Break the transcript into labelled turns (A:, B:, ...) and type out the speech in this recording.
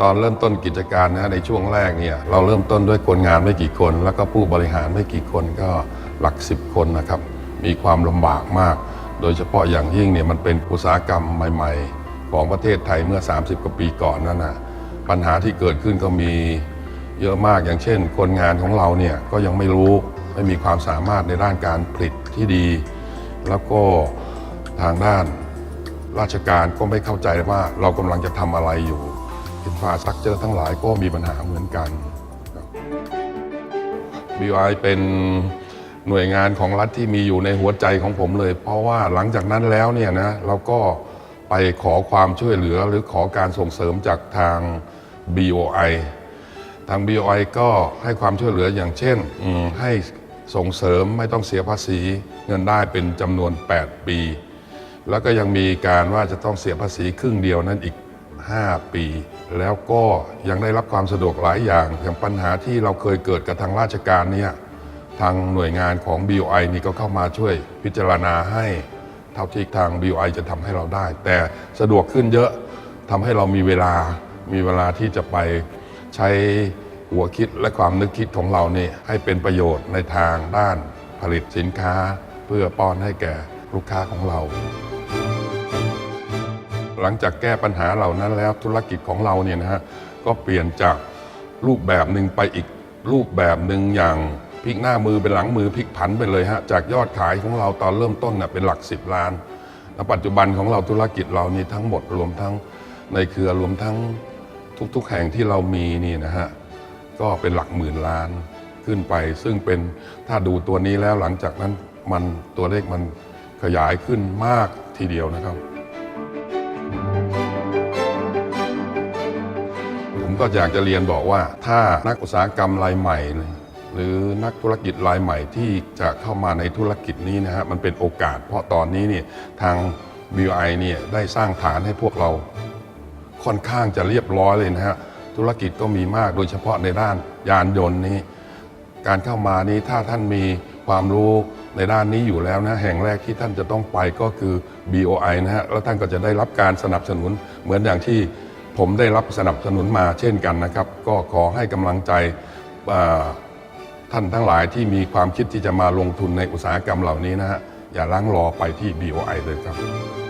A: ตอนเริ่มต้นกิจการนะในช่วงแรกเนี่ยเราเริ่มต้นด้วยคนงานไม่กี่คน แล้วก็ผู้บริหารไม่กี่คนก็หลักสิบคนนะครับ มีความลำบากมาก โดยเฉพาะอย่างยิ่งเนี่ยมันเป็นอุตสาหกรรมใหม่ ๆ ของประเทศไทยเมื่อ 30กว่าปีก่อนนั่นนะปัญหาที่เกิดขึ้นก็มีเยอะมากอย่างเช่น คนงานของเราเนี่ยก็ยังไม่รู้ไม่มีความสามารถในด้านการผลิตที่ดี แล้วก็ทางด้านราชการก็ไม่เข้าใจว่าเรากำลังจะทำอะไรอยู่ อินฟาสตรักเจอร์ทั้งหลายก็มีปัญหาเหมือนกัน BI เป็นหน่วยงานของรัฐที่มีอยู่ในหัวใจของผมเลย เพราะว่าหลังจากนั้นแล้วเนี่ยนะเราก็ไปขอความช่วยเหลือหรือขอการส่งเสริมจากทาง BOI ทาง BOI ก็ให้ความช่วยเหลืออย่างเช่นให้ส่งเสริมไม่ต้องเสียภาษีเงินได้เป็นจำนวน 8 ปี แล้วก็ยังมีการว่าจะต้องเสียภาษีครึ่งเดียวนั้นอีก 5 ปี แล้วก็ยังได้รับความสะดวกหลายอย่าง อย่างปัญหาที่เราเคยเกิดกับทางราชการเนี่ยทางหน่วยงานของ BOI นี่ก็เข้ามาช่วยพิจารณาให้เท่าที่ทาง BOI จะทำให้เราได้ แต่สะดวกขึ้นเยอะทำให้เรามีเวลามีเวลาที่จะไปใช้หัวคิดและความนึกคิดของเราเนี่ยให้เป็นประโยชน์ในทางด้านผลิตสินค้า เพื่อป้อนให้แก่ลูกค้าของเรา หลังจากแก้ปัญหาเหล่านั้นแล้วธุรกิจของเราเนี่ยนะฮะก็เปลี่ยนจากรูปแบบหนึ่งไปอีกรูปแบบหนึ่งอย่างพลิกหน้ามือเป็นหลังมือพลิกผันไปเลยฮะจากยอดขายของเราตอนเริ่มต้นเน่ยเป็นหลัก 10 ล้านแล้วปัจจุบันของเราธุรกิจเรานี่ทั้งหมดรวมทั้งในเครือรวมทั้งทุกๆแห่งที่เรามีนี่นะฮะก็เป็นหลักหมื่นล้านขึ้นไป ซึ่งเป็นถ้าดูตัวนี้แล้วหลังจากนั้นมันตัวเลขมันขยายขึ้นมากทีเดียวนะครับ ก็อยากจะเรียนบอกว่า ถ้านักอุตสาหกรรมรายใหม่ หรือนักธุรกิจรายใหม่ที่จะเข้ามาในธุรกิจนี้นะฮะมันเป็นโอกาส เพราะตอนนี้เนี่ยทาง BI เนี่ยได้สร้างฐานให้พวกเราค่อนข้างจะเรียบร้อยเลยนะฮะธุรกิจก็มีมากโดยเฉพาะในด้านยานยนต์นี้การเข้ามานี้ถ้าท่านมีความรู้ในด้านนี้อยู่แล้วนะแห่งแรกที่ท่านจะต้องไปก็คือ BOI นะฮะแล้วท่านก็จะได้รับการสนับสนุนเหมือนอย่างที่ ผมได้รับสนับสนุนมาเช่นกันนะครับ ก็ขอให้กำลังใจท่านทั้งหลายที่มีความคิดที่จะมาลงทุนในอุตสาหกรรมเหล่านี้นะฮะอย่าล้างรอไปที่ BOI เลยครับ